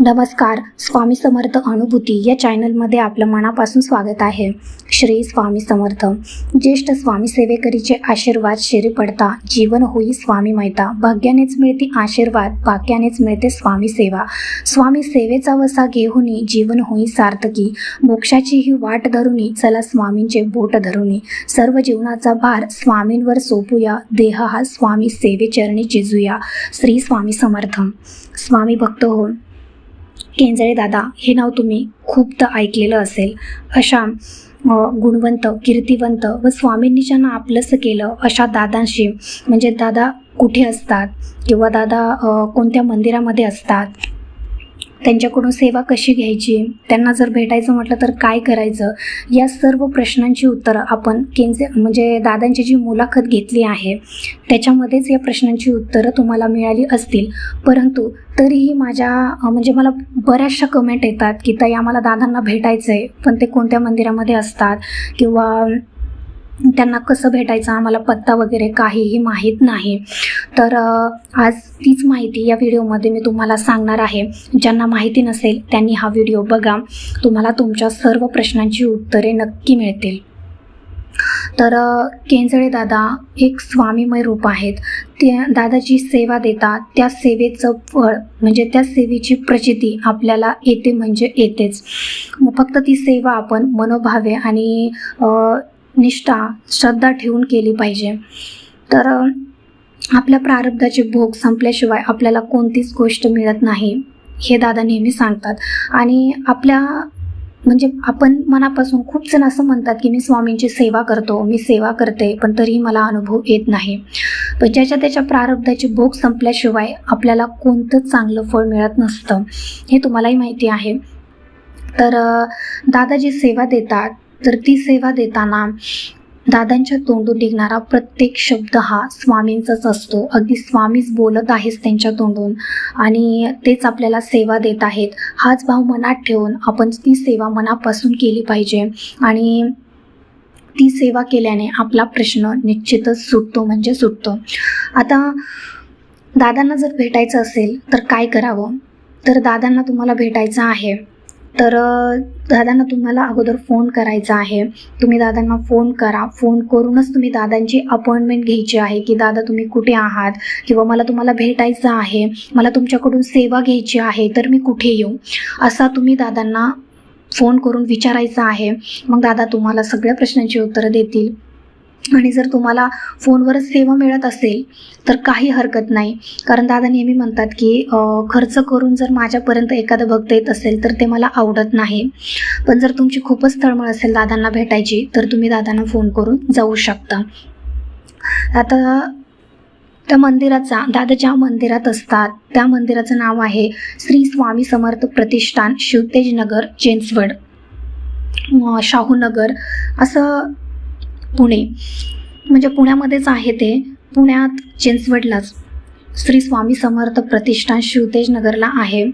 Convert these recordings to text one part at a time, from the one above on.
नमस्कार स्वामी समर्थ अनुभूती या चॅनलमध्ये आपलं मनापासून स्वागत आहे. श्री स्वामी समर्थ. ज्येष्ठ स्वामी सेवेकरीचे आशीर्वाद शिरी पडता जीवन होई स्वामी मैता. भाग्यानेच मिळते आशीर्वाद भाग्यानेच मिळते स्वामी सेवा. स्वामी सेवेचा वसा घेऊनी जीवन होई सार्थकी. मोक्षाची ही वाट धरुनी चला स्वामींचे बोट धरुनी सर्व जीवनाचा भार स्वामींवर सोपूया देह हा स्वामी सेवेचरणी चिजूया. श्री स्वामी समर्थ. स्वामी भक्त हो केंजळे दादा हे नाव तुम्ही खूपदा ऐकलेलं असेल. अशा गुणवंत कीर्तिवंत व स्वामींनी ज्यांना आपलंसं केलं अशा दादांशी म्हणजे दादा कुठे असतात? किंवा दादा कोणत्या मंदिरामध्ये असतात? त्यांच्याकडून सेवा कशी घ्यायची? त्यांना जर भेटायचं म्हटलं तर काय करायचं? या सर्व प्रश्नांची उत्तरं आपण केंजे म्हणजे दादांची जी मुलाखत घेतली आहे त्याच्यामध्येच या प्रश्नांची उत्तरं तुम्हाला मिळाली असतील. परंतु तरीही माझ्या म्हणजे मला बऱ्याचशा कमेंट येतात की ताई आम्हाला दादांना भेटायचं आहे पण ते कोणत्या मंदिरामध्ये असतात? किंवा त्यांना कसं भेटायचं आम्हाला पत्ता वगैरे काहीही माहीत नाही. तर आज तीच माहिती या व्हिडिओमध्ये मी तुम्हाला सांगणार आहे. ज्यांना माहिती नसेल त्यांनी हा व्हिडिओ बघा. तुम्हाला तुमच्या सर्व प्रश्नांची उत्तरे नक्की मिळतील. तर केंजळे दादा एक स्वामीमय रूप आहेत. ते दादाची सेवा देतात त्या सेवेचं फळ म्हणजे त्या सेवेची प्रचिती आपल्याला येते म्हणजे येतेच. मग फक्त ती सेवा आपण मनोभावे आणि निष्ठा श्रद्धा ठेवून केली पाहिजे. तर आपल्या प्रारब्धाचे भोग संपल्याशिवाय आपल्याला कोणतीच गोष्ट मिळत नाही हे दादा नेहमी सांगतात. आणि आपल्या म्हणजे आपण मनापासून खूप जण असं म्हणतात की मी स्वामींची सेवा करतो मी सेवा करते पण तरीही मला अनुभव येत नाही. पण ज्याच्या त्याच्या प्रारब्धाचे भोग संपल्याशिवाय आपल्याला कोणतंच चांगलं फळ मिळत नसतं हे तुम्हालाही माहिती आहे. तर दादा जी सेवा देतात तर ती सेवा देताना दादांच्या तोंडून निघणारा प्रत्येक शब्द हा स्वामींचाच असतो. अगदी स्वामीच बोलत आहेस त्यांच्या तोंडून आणि तेच आपल्याला सेवा देत आहेत. हाच भाव मनात ठेवून आपण ती सेवा मनापासून केली पाहिजे आणि ती सेवा केल्याने आपला प्रश्न निश्चितच सुटतो म्हणजे सुटतो. आता दादांना जर भेटायचं असेल तर काय करावं? तर दादांना तुम्हाला भेटायचं आहे. तर दादांना तुम्हाला अगोदर फोन करायचा आहे. तुम्ही दादांना फोन करा. फोन करूनच तुम्ही दादांची अपॉइंटमेंट घ्यायची आहे की दादा तुम्ही कुठे आहात? किंवा मला तुम्हाला भेटायचं आहे. मला तुमच्याकडून सेवा घ्यायची आहे तर मी कुठे येऊ? असा तुम्ही दादांना फोन करून विचारायचं आहे. मग दादा तुम्हाला सगळ्या प्रश्नांची उत्तरं देतील. आणि जर तुम्हाला फोनवरच सेवा मिळत असेल तर काही हरकत नाही. कारण दादा नेहमी म्हणतात की खर्च करून जर माझ्यापर्यंत एखादं भक्त येत असेल तर ते मला आवडत नाही. पण जर तुमची खूपच तळमळ असेल दादांना भेटायची तर तुम्ही दादांना फोन करून जाऊ शकता. आता त्या मंदिराचा दादा ज्या मंदिरात असतात त्या मंदिराचं नाव आहे श्री स्वामी समर्थ प्रतिष्ठान शिवतेज नगर शाहूनगर असं पुणे. म्हणजे पुण्यामध्येच आहे ते. पुण्यात चिंचवडलाच श्री स्वामी समर्थ प्रतिष्ठान शिवतेज नगरला आहे.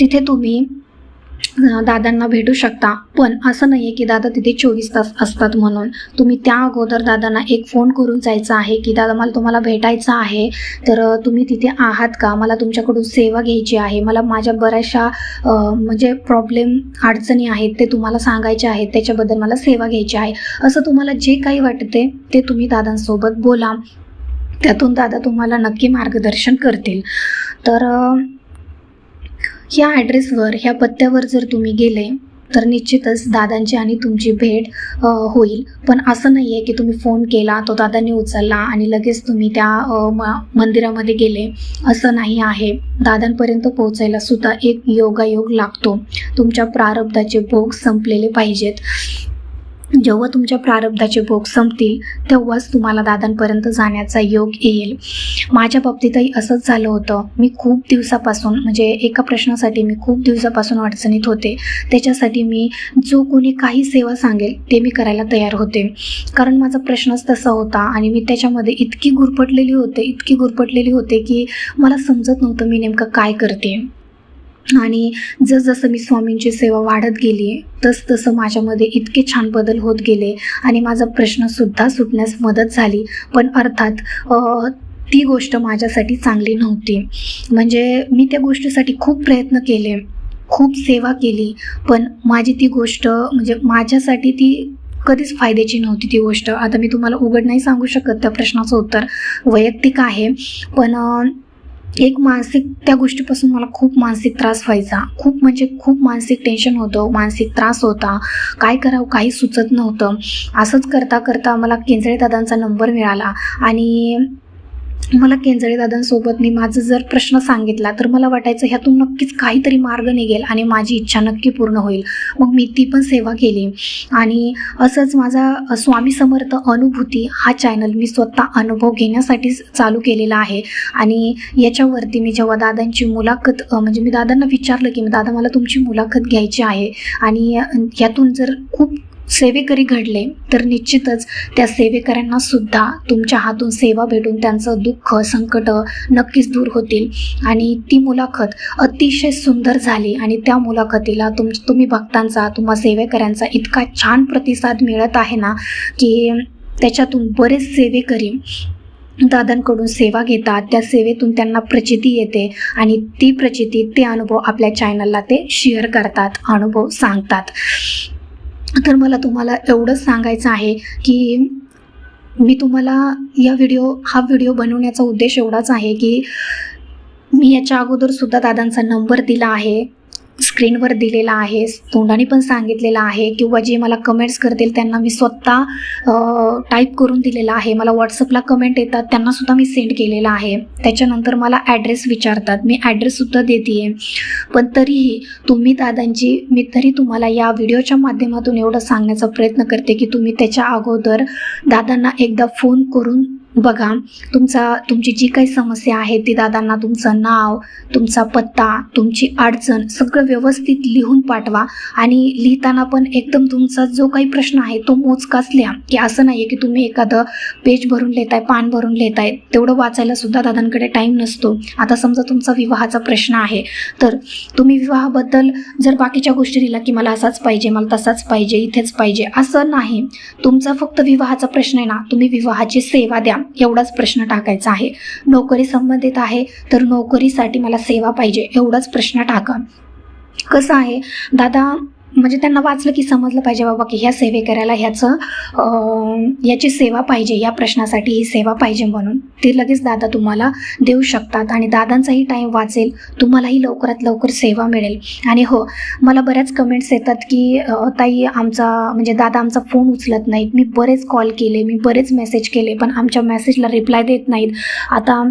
तिथे तुम्ही दादांना भेटू शकता. पण असं नाही आहे की दादा तिथे चोवीस तास असतात म्हणून. तुम्ही त्या अगोदर दादांना एक फोन करून जायचा आहे की दादा मला तुम्हाला भेटायचं आहे. तर तुम्ही तिथे आहात का? मला तुमच्याकडून सेवा घ्यायची आहे. मला माझ्या बऱ्याचशा म्हणजे प्रॉब्लेम अडचणी आहेत ते तुम्हाला सांगायचे आहेत. त्याच्याबद्दल मला सेवा घ्यायची आहे. असं तुम्हाला जे काही वाटते ते तुम्ही दादांसोबत बोला. त्यातून दादा तुम्हाला नक्की मार्गदर्शन करतील. तर ह्या ॲड्रेसवर ह्या पत्त्यावर जर तुम्ही गेले तर निश्चितच दादांची आणि तुमची भेट होईल. पण असं नाही आहे की तुम्ही फोन केला तो दादांनी उचलला आणि लगेच तुम्ही त्या म मंदिरामध्ये गेले. असं नाही आहे. दादांपर्यंत पोहोचायला सुद्धा एक योगायोग लागतो. तुमच्या प्रारब्धाचे भोग संपलेले पाहिजेत. जेव्हा तुमच्या प्रारब्धाचे भोग संपतील तेव्हाच तुम्हाला दादांपर्यंत जाण्याचा योग येईल. माझ्या बाबतीतही असंच झालं होतं. मी खूप दिवसापासून म्हणजे एका प्रश्नासाठी मी खूप दिवसापासून अडचणीत होते. त्याच्यासाठी मी जो कोणी काही सेवा सांगेल ते मी करायला तयार होते. कारण माझा प्रश्नच तसा होता आणि मी त्याच्यामध्ये इतकी गुरफटलेली होते इतकी गुरपटलेली होते की मला समजत नव्हतं मी नेमकं काय करते. आणि जसजसं मी स्वामींची सेवा वाढत गेली तस तसं माझ्यामध्ये इतके छान बदल होत गेले आणि माझा प्रश्नसुद्धा सुटण्यास मदत झाली. पण अर्थात ती गोष्ट माझ्यासाठी चांगली नव्हती. म्हणजे मी त्या गोष्टीसाठी खूप प्रयत्न केले खूप सेवा केली पण माझी ती गोष्ट म्हणजे माझ्यासाठी ती कधीच फायद्याची नव्हती ती गोष्ट. आता मी तुम्हाला उघड नाही सांगू शकत त्या प्रश्नाचं उत्तर. वैयक्तिक आहे. पण एक मानसिक त्या गोष्टीपासून मला खूप मानसिक त्रास व्हायचा. खूप म्हणजे खूप मानसिक टेन्शन होतं मानसिक त्रास होता. काय करावं काही सुचत नव्हतं. असंच करता करता मला केंजळे दादांचा नंबर मिळाला. आणि मला केंजळे दादांसोबत मी माझं जर प्रश्न सांगितला तर मला वाटायचं ह्यातून नक्कीच काहीतरी मार्ग निघेल आणि माझी इच्छा नक्की पूर्ण होईल. मग मी ती पण सेवा केली. आणि असंच माझा स्वामी समर्थ अनुभूती हा चॅनल मी स्वतः अनुभव घेण्यासाठी चालू केलेला आहे. आणि याच्यावरती मी जेव्हा दादांची मुलाखत म्हणजे मी दादांना विचारलं की दादा मला तुमची मुलाखत घ्यायची आहे. आणि अ, यातून जर खूप सेवेकरी घडले तर निश्चितच त्या सेवेकऱ्यांना सुद्धा तुमच्या हातून सेवा भेटून त्यांचं दुःख संकट नक्कीच दूर होतील. आणि ती मुलाखत अतिशय सुंदर झाली आणि त्या मुलाखतीला तुम तुम्ही भक्तांचा तुम्हा सेवेकऱ्यांचा इतका छान प्रतिसाद मिळत आहे ना की त्याच्यातून बरेच सेवेकरी दादांकडून सेवा घेतात त्या सेवेतून त्यांना प्रचिती येते आणि ती प्रचिती ते अनुभव आपल्या चॅनलला ते शेअर करतात अनुभव सांगतात. तर मला तुम्हाला एवढंच सांगायचं आहे की मी तुम्हाला या व्हिडिओ हा व्हिडिओ बनवण्याचा उद्देश एवढाच आहे की मी याच्या अगोदर सुद्धा दादांचा नंबर दिला आहे. स्क्रीनवर दिलेला आहे तोंडाने पण सांगितलेलं आहे किंवा जे मला कमेंट्स करतील त्यांना मी स्वतः टाईप करून दिलेला आहे. मला व्हॉट्सअपला कमेंट येतात त्यांनासुद्धा मी सेंड केलेला आहे. त्याच्यानंतर मला ॲड्रेस विचारतात. मी ॲड्रेससुद्धा देते आहे पण तरीही तुम्ही दादांची मी तरी तुम्हाला या व्हिडिओच्या माध्यमातून एवढं सांगण्याचा प्रयत्न करते की तुम्ही त्याच्या अगोदर दादांना एकदा फोन करून बघा तुमचा तुमची जी काही समस्या आहे ती दादांना तुमचं नाव तुमचा पत्ता तुमची अडचण सगळं व्यवस्थित लिहून पाठवा. आणि लिहिताना पण एकदम तुमचा जो काही प्रश्न आहे तो मोजकाच लिहा. की असं नाही आहे की तुम्ही एखादं पेज भरून लिहिताय पान भरून लिहिताय तेवढं वाचायला सुद्धा दादांकडे टाईम नसतो. आता समजा तुमचा विवाहाचा प्रश्न आहे तर तुम्ही विवाहाबद्दल जर बाकीच्या गोष्टी लिहिला की मला असाच पाहिजे मला तसाच पाहिजे इथेच पाहिजे असं नाही. तुमचा फक्त विवाहाचा प्रश्न आहे ना तुम्ही विवाहाची सेवा द्या. एवढाच प्रश्न टाकायचा आहे. नोकरी संबंधित आहे तर नोकरीसाठी मला सेवा पाहिजे एवढाच प्रश्न टाका. कसं आहे? दादा म्हणजे त्यांना वाचलं की समजलं पाहिजे बाबा की ह्या सेवेकऱ्याला ह्याचं याची सेवा पाहिजे या प्रश्नासाठी ही सेवा पाहिजे म्हणून. ते लगेच दादा तुम्हाला देऊ शकतात आणि दादांचाही टाईम वाचेल तुम्हालाही लवकरात लवकर सेवा मिळेल. आणि हो मला बऱ्याच कमेंट्स येतात की ताई आमचा म्हणजे दादा आमचा फोन उचलत नाहीत. मी बरेच कॉल केले मी बरेच मेसेज केले पण आमच्या मेसेजला रिप्लाय देत नाहीत. आता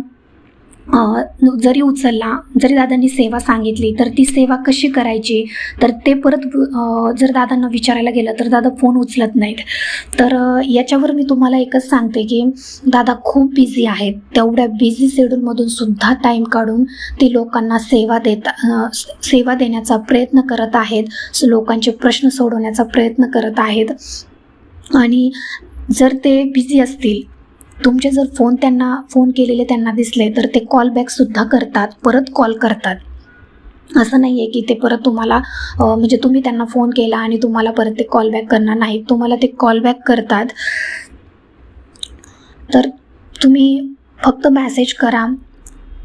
जरी उचलला जरी दादांनी सेवा सांगितली तर ती सेवा कशी करायची? तर ते परत जर दादांना विचारायला गेलं तर दादा फोन उचलत नाहीत. तर याच्यावर मी तुम्हाला एकच सांगते की दादा खूप बिझी आहेत. तेवढ्या बिझी शेड्यूलमधून सुद्धा टाईम काढून ते लोकांना सेवा देत सेवा देण्याचा प्रयत्न करत आहेत. लोकांचे प्रश्न सोडवण्याचा प्रयत्न करत आहेत. आणि जर ते बिझी असतील तुमचे जर फोन त्यांना फोन केलेले त्यांना दिसले तर ते कॉल बॅकसुद्धा करतात परत कॉल करतात. असं नाही आहे की ते परत तुम्हाला म्हणजे तुम्ही त्यांना फोन केला आणि तुम्हाला परत ते कॉल बॅक करणार नाही तुम्हाला ते कॉल बॅक करतात. तर तुम्ही फक्त मॅसेज करा.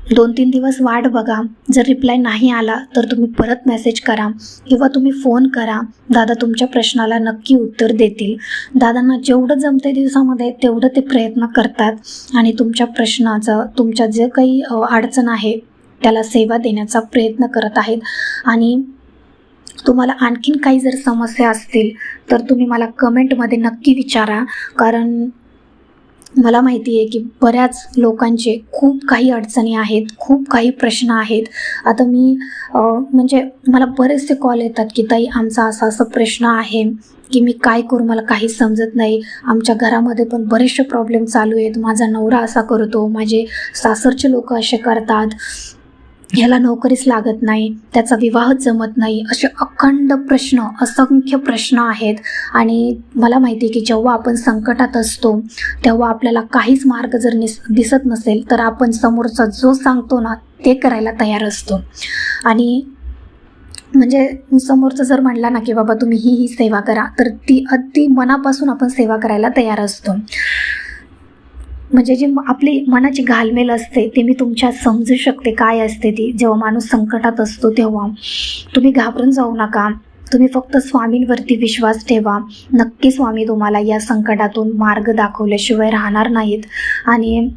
दोन तीन दिवस वाट बघा. जर रिप्लाय नाही आला तर तुम्ही परत मेसेज करा किंवा तुम्ही फोन करा. दादा तुमच्या प्रश्नाला नक्की उत्तर देतील. दादांना जेवढं जमते दिवसामध्ये तेवढं ते प्रयत्न करतात. आणि तुमच्या प्रश्नाचं तुमच्या जे काही अडचण आहे त्याला सेवा देण्याचा प्रयत्न करत आहेत. आणि तुम्हाला आणखीन काही जर समस्या असतील तर तुम्ही मला कमेंटमध्ये नक्की विचारा. कारण मला माहिती आहे की बऱ्याच लोकांचे खूप काही अडचणी आहेत खूप काही प्रश्न आहेत. आता मी म्हणजे मला बरेचसे कॉल येतात की ताई आमचा असा असा प्रश्न आहे की मी काय करू? मला काही समजत नाही. आमच्या घरामध्ये पण बरेचसे प्रॉब्लेम चालू आहेत. माझा नवरा असा करतो. माझे सासरचे लोक असे करतात. ह्याला नोकरीच लागत नाही त्याचा विवाहच जमत नाही असे अखंड प्रश्न असंख्य प्रश्न आहेत. आणि मला माहिती आहे की जेव्हा आपण संकटात असतो तेव्हा आपल्याला काहीच मार्ग जर निस दिसत नसेल तर आपण समोरचा जो सांगतो ना ते करायला तयार असतो. आणि म्हणजे समोरचं जर म्हणला ना की बाबा तुम्ही ही ही सेवा करा तर ती अगदी मनापासून आपण सेवा करायला तयार असतो. म्हणजे जी म- आपली मनाची घालमेल असते ते मी तुमच्या समजू शकते काय असते ती. जेव्हा माणूस संकटात असतो तेव्हा. तुम्ही घाबरून जाऊ नका. तुम्ही फक्त स्वामींवरती विश्वास ठेवा. नक्की स्वामी तुम्हाला या संकटातून मार्ग दाखवल्याशिवाय राहणार नाहीत. आणि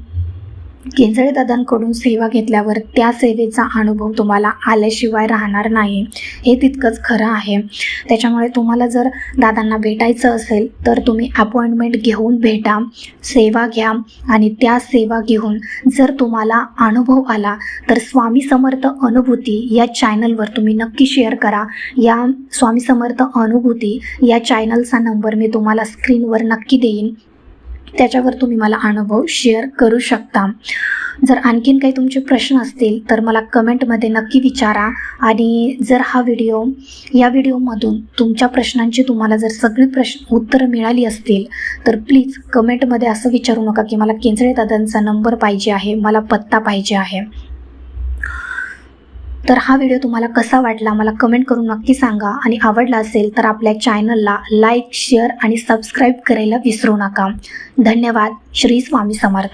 केंजळे दादांकडून सेवा घेतल्यावर त्या सेवेचा अनुभव तुम्हाला आल्याशिवाय राहणार नाही. हे तितकंच खरं आहे. त्याच्यामुळे तुम्हाला जर दादांना भेटायचं असेल तर तुम्ही अपॉइंटमेंट घेऊन भेटा सेवा घ्या आणि त्या सेवा घेऊन जर तुम्हाला अनुभव आला तर स्वामी समर्थ अनुभूती या चॅनलवर तुम्ही नक्की शेअर करा. या स्वामी समर्थ अनुभूती या चॅनलचा नंबर मी तुम्हाला स्क्रीनवर नक्की देईन. त्याच्यावर तुम्ही मला अनुभव शेअर करू शकता. जर आणखीन काही तुमचे प्रश्न असतील तर मला कमेंटमध्ये नक्की विचारा. आणि जर हा व्हिडिओ या व्हिडिओमधून तुमच्या प्रश्नांची तुम्हाला जर सगळी प्रश्न उत्तरं मिळाली असतील तर प्लीज कमेंटमध्ये असं विचारू नका की मला केंजळे दादांचा नंबर पाहिजे आहे मला पत्ता पाहिजे आहे. तर हा व्हिडिओ तुम्हाला कसा वाटला मला कमेंट करून नक्की सांगा. आणि आवडला असेल तर आपल्या चॅनलला लाईक शेअर आणि सबस्क्राईब करायला विसरू नका. धन्यवाद. श्री स्वामी समर्थ.